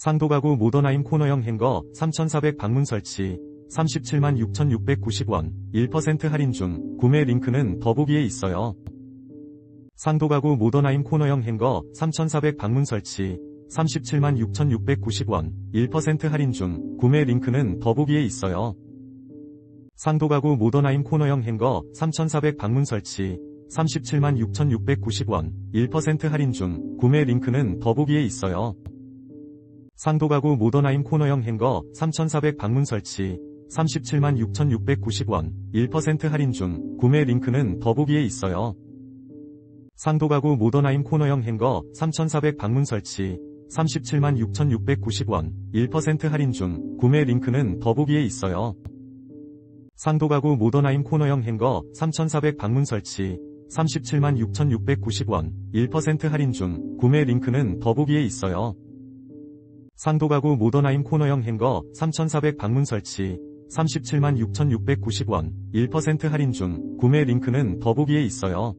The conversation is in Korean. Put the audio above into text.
상도가구 모더나임 코너형 행거 3,400 방문 설치 37만 6,690원 1% 할인 중 구매 링크는 더보기에 있어요. 상도가구 모더나임 코너형 행거 3,400 방문 설치 37만 6,690원 1% 할인 중 구매 링크는 더보기에 있어요. 상도가구 모더나임 코너형 행거 3,400 방문 설치 37만 6,690원 1% 할인 중 구매 링크는 더보기에 있어요. 상도가구 모더나임 코너형 행거 3,400 방문 설치 37만 6,690원 1% 할인 중 구매 링크는 더보기에 있어요. 상도가구 모더나임 코너형 행거 3,400 방문 설치 37만 6,690원 1% 할인 중 구매 링크는 더보기에 있어요. 상도가구 모더나임 코너형 행거 3,400 방문 설치 37만 6,690원 1% 할인 중 구매 링크는 더보기에 있어요. 상도가구 모더나임 코너형 행거 3,400 방문 설치 37만 6,690원 1% 할인 중 구매 링크는 더보기에 있어요.